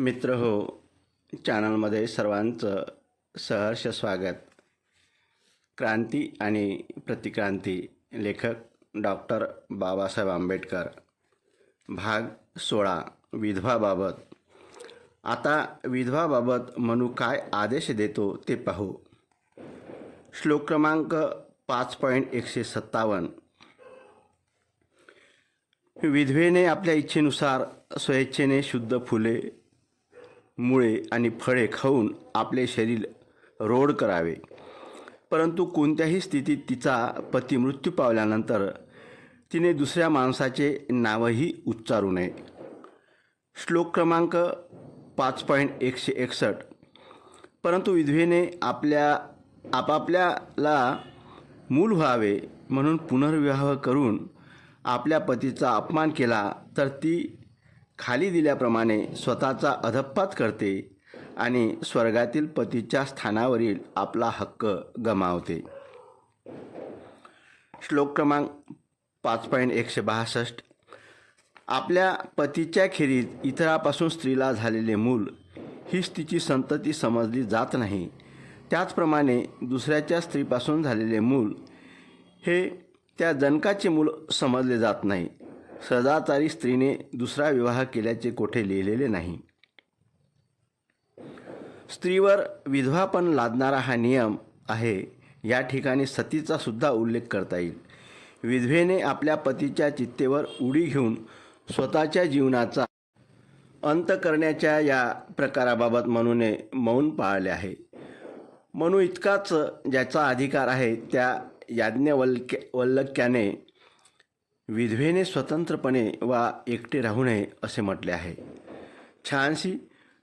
मित्र हो चॅनलमध्ये सर्वांचं सहर्ष स्वागत. क्रांती आणि प्रतिक्रांती लेखक डॉक्टर बाबासाहेब आंबेडकर. भाग सोळा विधवाबाबत. आता विधवाबाबत मनू काय आदेश देतो ते पाहू. श्लोक क्रमांक पाच पॉईंट एकशे सत्तावन्न. विधवेने आपल्या इच्छेनुसार स्वेच्छेने शुद्ध फुले मुळे आणि फळे खाऊन आपले शरीर रोड करावे. परंतु कोणत्याही स्थितीत तिचा पती मृत्यू पावल्यानंतर तिने दुसऱ्या माणसाचे नावही उच्चारू नये. श्लोक क्रमांक पाच पॉईंट एकशे एकसष्ट. परंतु विधवेने आपल्या आपापल्याला मूल व्हावे म्हणून पुनर्विवाह करून आपल्या पतीचा अपमान केला तर ती खाली दिल्याप्रमाणे स्वतःचा अधप्पात करते आणि स्वर्गातील पतीच्या स्थानावरील आपला हक्क गमावते. श्लोक क्रमांक पाच पॉईंट एकशे बासष्ट. आपल्या पतीच्या खेरीज इतरापासून स्त्रीला झालेले मूल हीच तिची संतती समजली जात नाही. त्याचप्रमाणे दुसऱ्याच्या स्त्रीपासून झालेले मूल हे त्या जनकाचे मूल समजले जात नाही. सदाचारी स्त्रीने दुसरा विवाह केल्याचे कोठे लिहिलेले नाही. स्त्रीवर विधवापण लादणारा हा नियम आहे या ठिकाणी सतीचा सुद्धा उल्लेख करता येईल. विधवेने आपल्या पतीच्या चित्तेवर उडी घेऊन स्वतःच्या जीवनाचा अंत करण्याच्या या प्रकाराबाबत मनूने मौन पाळले आहे. मनू इतकाच ज्याचा अधिकार आहे त्या याज्ञवल्क्य वल्लक्याने विधवेने स्वतंत्रपणे वा एकटे राहू नये असे म्हटले आहे. छानशी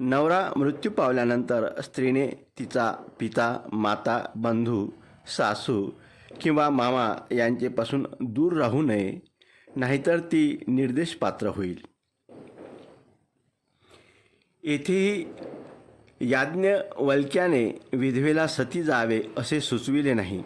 नवरा मृत्यू पावल्यानंतर स्त्रीने तिचा पिता माता बंधू सासू किंवा मामा यांचेपासून दूर राहू नये नाहीतर ती निर्देश पात्र होईल. येथेही याज्ञवल्क्याने विधवेला सती जावे असे सुचविले नाही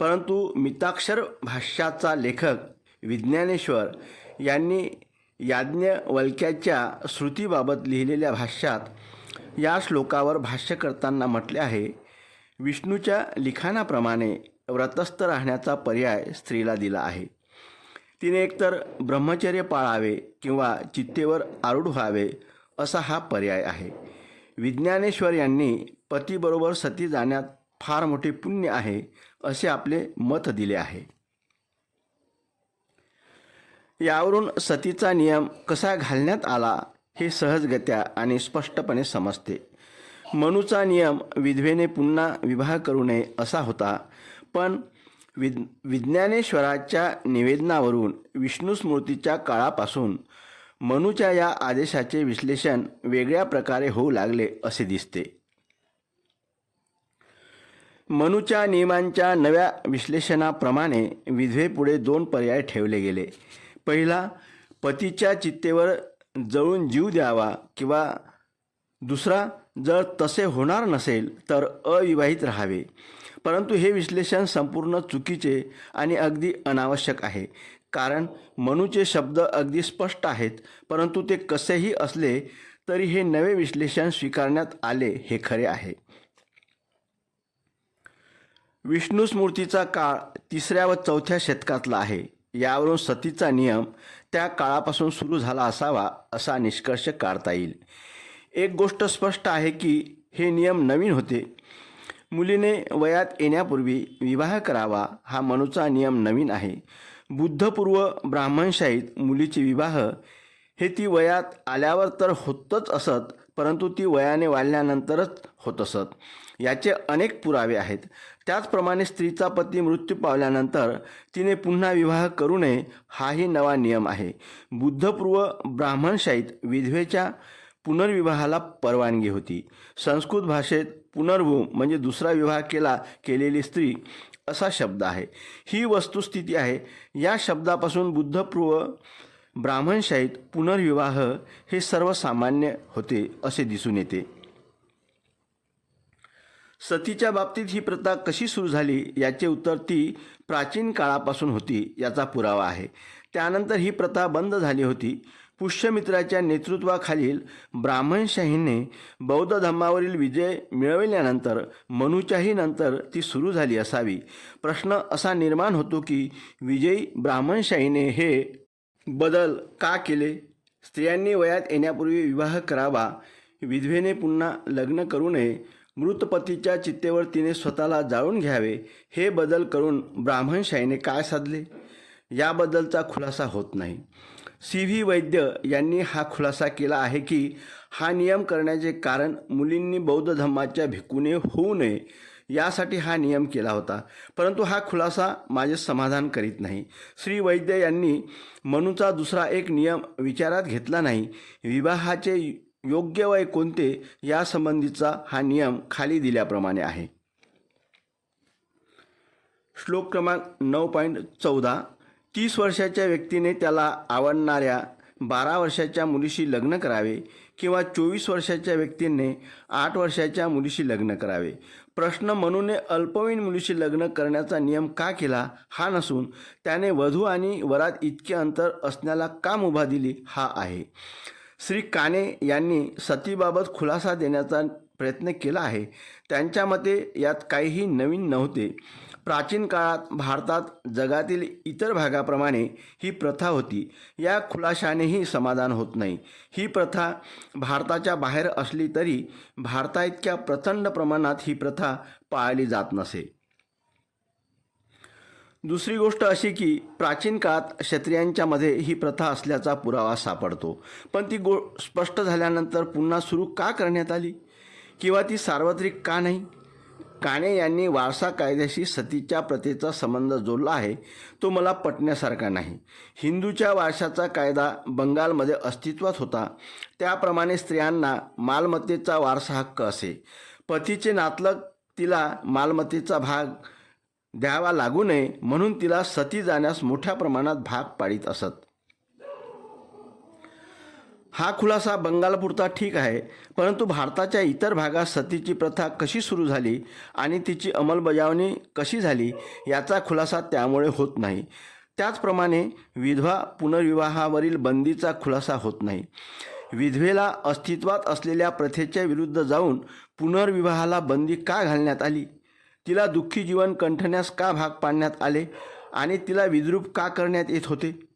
परंतु मिताक्षर भाष्याचा लेखक विज्ञानेश्वर यांनी याज्ञवल्क्याच्या श्रुतीबाबत लिहिलेल्या भाष्यात या श्लोकावर भाष्य करताना म्हटले आहे विष्णूच्या लिखाणाप्रमाणे व्रतस्थ राहण्याचा पर्याय स्त्रीला दिला आहे. तिने एकतर ब्रह्मचर्य पाळावे किंवा चित्तेवर आरूढ व्हावे असा हा पर्याय आहे. विज्ञानेश्वर यांनी पतीबरोबर सती जाण्यात फार मोठे पुण्य आहे असे आपले मत दिले आहे. यावरून सतीचा नियम कसा घालण्यात आला हे सहजगत्या आणि स्पष्टपणे समजते. मनूचा नियम विधवेने पुन्हा विवाह करू नये असा होता पण विद विज्ञानेश्वराच्या निवेदनावरून विष्णू स्मृतीच्या काळापासून मनूच्या या आदेशाचे विश्लेषण वेगळ्या प्रकारे होऊ लागले असे दिसते. मनूच्या नियमांच्या नव्या विश्लेषणाप्रमाणे विधवेपुढे दोन पर्याय ठेवले गेले. पहिला पतीच्या चित्तेवर जळून जीव द्यावा किंवा दुसरा जर तसे होणार नसेल तर अविवाहित राहावे. परंतु हे विश्लेषण संपूर्ण चुकीचे आणि अगदी अनावश्यक आहे. कारण मनूचे शब्द अगदी स्पष्ट आहेत परंतु ते कसेही असले तरी हे नवे विश्लेषण स्वीकारण्यात आले हे खरे आहे. विष्णू स्मृतीचा काळ तिसऱ्या व चौथ्या शतकातला आहे. यावरून सतीचा नियम त्या काळापासून सुरू झाला असावा असा निष्कर्ष काढता येईल. एक गोष्ट स्पष्ट आहे की हे नियम नवीन होते. मुलीने वयात येण्यापूर्वी विवाह करावा हा मनूचा नियम नवीन आहे. बुद्धपूर्व ब्राह्मणशाहीत मुलीचे विवाह हे ती वयात आल्यावर तर होतच असत परंतु ती वयाने वाढल्यानंतरच होत असत. याचे अनेक पुरावे आहेत. त्याचप्रमाणे स्त्रीचा पती मृत्यू पावल्यानंतर तिने पुन्हा विवाह करू नये हाही नवा नियम आहे. बुद्धपूर्व ब्राह्मणशाहीत विधवेच्या पुनर्विवाहाला परवानगी होती. संस्कृत भाषेत पुनर्भू म्हणजे दुसरा विवाह केला केलेली स्त्री असा शब्द आहे. ही वस्तुस्थिती आहे. या शब्दापासून बुद्धपूर्व ब्राह्मणशाहीत पुनर्विवाह हे सर्वसामान्य होते असे दिसून येते. सतीच्या बाबतीत ही प्रथा कशी सुरू झाली याचे उत्तर ती प्राचीन काळापासून होती याचा पुरावा आहे. त्यानंतर ही प्रथा बंद झाली होती. पुष्यमित्राच्या नेतृत्वाखालील ब्राह्मणशाहीने बौद्ध धर्मावरील विजय मिळविल्यानंतर मनूच्याही नंतर ती सुरू झाली असावी. प्रश्न असा निर्माण होतो की विजयी ब्राह्मणशाहीने हे बदल का केले? स्त्रियांनी वयात येण्यापूर्वी विवाह करावा? विधवेने पुन्हा लग्न करू नये? मृतपतीच्या चित्तेवर तिने स्वतःला जाळून घ्यावे हे बदल करून ब्राह्मणशाहीने काय साधले? याबद्दलचा खुलासा होत नाही. सी व्ही वैद्य यांनी हा खुलासा केला आहे की हा नियम करण्याचे कारण मुलींनी बौद्ध धर्माच्या भिकूने होऊ नये यासाठी हा नियम केला होता. परंतु हा खुलासा माझे समाधान करीत नाही. श्री वैद्य यांनी मनूचा दुसरा एक नियम विचारात घेतला नाही. विवाहाचे योग्य वय कोणते यासंबंधीचा हा नियम खाली दिल्याप्रमाणे आहे. श्लोक क्रमांक नऊ पॉईंट चौदा. तीस वर्षाच्या व्यक्तीने त्याला आवडणाऱ्या बारा वर्षाच्या मुलीशी लग्न करावे किंवा चोवीस वर्षाच्या व्यक्तीने आठ वर्षाच्या मुलीशी लग्न करावे. प्रश्न म्हणून अल्पवयीन मुलीशी लग्न करण्याचा नियम का केला हा नसून त्याने वधू आणि वरात इतके अंतर असण्याला का मुभा दिली हा आहे. श्री काने यांनी सतीबाबत खुलासा देण्याचा प्रयत्न केला आहे. त्यांच्या मते यात काहीही नवीन नव्हते. प्राचीन काळात भारतात जगातील इतर भागाप्रमाणे ही प्रथा होती. या खुलाशानेही समाधान होत नाही. ही प्रथा भारताच्या बाहेर असली तरी भारताइतक्या प्रचंड प्रमाणात ही प्रथा पाळली जात नसे. दुसरी गोष्ट अशी की प्राचीन काळात क्षत्रियांच्यामध्ये ही प्रथा असल्याचा पुरावा सापडतो. पण ती गो स्पष्ट झाल्यानंतर पुन्हा सुरू का करण्यात आली? किंवा ती सार्वत्रिक का नाही? काणे यांनी वारसा कायद्याशी सतीच्या प्रथेचा संबंध जोडला आहे तो मला पटण्यासारखा नाही. हिंदूच्या वारशाचा कायदा बंगालमध्ये अस्तित्वात होता. त्याप्रमाणे स्त्रियांना मालमत्तेचा वारसा हक्क असे. पतीचे नातलग तिला मालमत्तेचा भाग द्यावा लागू नये म्हणून तिला सती जाण्यास मोठ्या प्रमाणात भाग पाडित असत. हा खुलासा बंगालपुरता ठीक आहे परंतु भारताच्या इतर भागात सतीची प्रथा कशी सुरू झाली आणि तिची अंमलबजावणी कशी झाली याचा खुलासा त्यामुळे होत नाही. त्याचप्रमाणे विधवा पुनर्विवाहावरील बंदीचा खुलासा होत नाही. विधवेला अस्तित्वात असलेल्या प्रथेच्या विरुद्ध जाऊन पुनर्विवाहाला बंदी का घालण्यात आली? तिला दुःखी जीवन कंठण्यास का भाग पाडण्यात आले आणि तिला विद्रूप का करण्यात येत होते?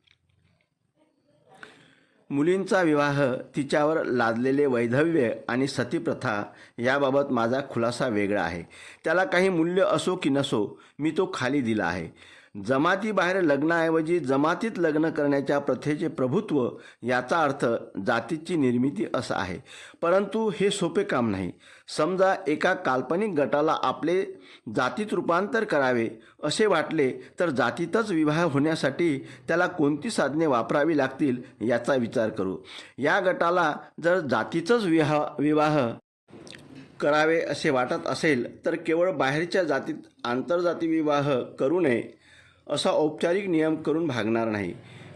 मुलींचा विवाह तिच्यावर लादलेले वैधव्य आणि सतीप्रथा याबाबत माझा खुलासा वेगळा आहे. त्याला काही मूल्य असो की नसो मी तो खाली दिला आहे. जमातीबाहेर लग्नाऐवजी जमातीत लग्न करण्याच्या प्रथेचे प्रभुत्व याचा अर्थ जातीची निर्मिती असा आहे. परंतु हे सोपे काम नाही. समजा एका काल्पनिक गटाला आपले जातीत रूपांतर करावे असे वाटले तर जातीतच विवाह होण्यासाठी त्याला कोणती साधने वापरावी लागतील याचा विचार करू. या गटाला जर जातीचंच विवाह विवाह करावे असे वाटत असेल तर केवळ बाहेरच्या जातीत आंतरजाती विवाह करू नये. असा औपचारिक नियम करून भागणार नाही.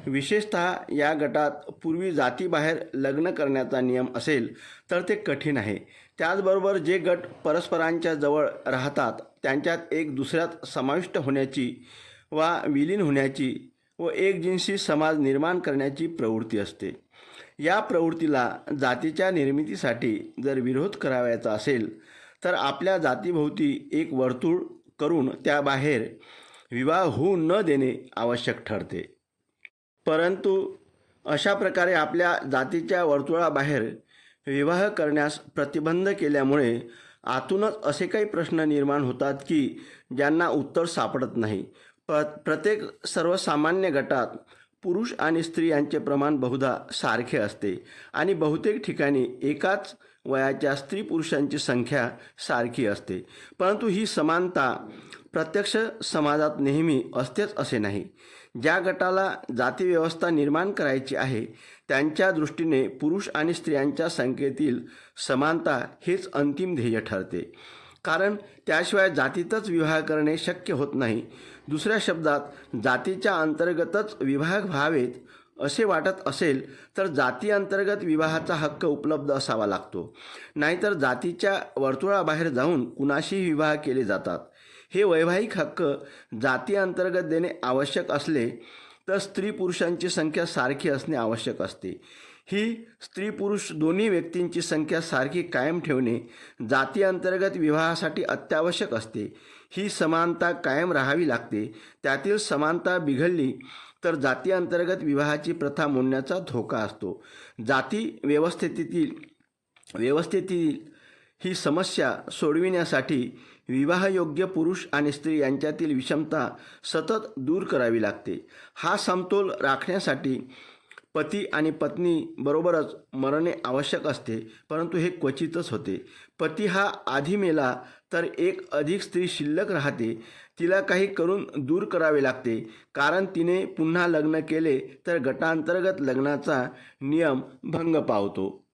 विशेषत या गटात पूर्वी जातीबाहेर लग्न करण्याचा नियम असेल तर ते कठीण आहे. त्याचबरोबर जे गट परस्परांच्या जवळ राहतात त्यांच्यात एक दुसऱ्यात समाविष्ट होण्याची वा विलीन होण्याची व एकजिन्सी समाज निर्माण करण्याची प्रवृत्ती असते. या प्रवृत्तीला जातीच्या निर्मितीसाठी जर विरोध करावयाचा असेल तर आपल्या जातीभोवती एक वर्तुळ करून त्याबाहेर विवाह होऊ न देणे आवश्यक ठरते. परंतु अशा प्रकारे आपल्या जातीच्या वर्तुळाबाहेर विवाह करण्यास प्रतिबंध केल्यामुळे आतूनच असे काही प्रश्न निर्माण होतात की ज्यांना उत्तर सापडत नाही. प्र प्रत्येक सर्वसामान्य गटात पुरुष आणि स्त्री यांचे प्रमाण बहुधा सारखे असते आणि बहुतेक ठिकाणी एकाच वयाच्या स्त्री पुरुषांची संख्या सारखी असते. परंतु ही समानता प्रत्यक्ष समाजात नेहमी असतेच असे नाही. ज्या गटाला जातीव्यवस्था निर्माण करायची आहे त्यांच्या दृष्टीने पुरुष आणि स्त्रियांच्या संख्येतील समानता हेच अंतिम ध्येय ठरते. कारण त्याशिवाय जातीतच विवाह करणे शक्य होत नाही. दुसऱ्या शब्दात जातीच्या अंतर्गतच विभाग व्हावेत असे वाटत असेल तर जाती अंतर्गत विवाहाचा हक्क उपलब्ध असावा लागतो. नाहीतर जातीच्या वर्तुळाबाहेर जाऊन कुणाशीही विवाह केले जातात. हे वैवाहिक हक्क जाती अंतर्गत देणे आवश्यक असले तर स्त्री पुरुषांची संख्या सारखी असणे आवश्यक असते. ही स्त्री पुरुष दोन्ही व्यक्तींची संख्या सारखी कायम ठेवणे जाती अंतर्गत विवाहासाठी अत्यावश्यक असते. ही समानता कायम राहावी लागते. त्यातील समानता बिघडली तर जाती अंतर्गत विवाहाची प्रथा मोडण्याचा धोका असतो. जाती व्यवस्थेतील व्यवस्थेतील ही समस्या सोडविण्यासाठी विवाहयोग्य पुरुष आणि स्त्री यांच्यातील विषमता सतत दूर करावी लागते. हा समतोल राखण्यासाठी पती आणि पत्नी बरोबरच मरणे आवश्यक असते परंतु हे क्वचितच होते. पती हा आधी मेला तर एक अधिक स्त्री शिल्लक राहते. तिला काही करून दूर करावे लागते. कारण तिने पुन्हा लग्न केले तर गटांतर्गत लग्नाचा नियम भंग पावतो.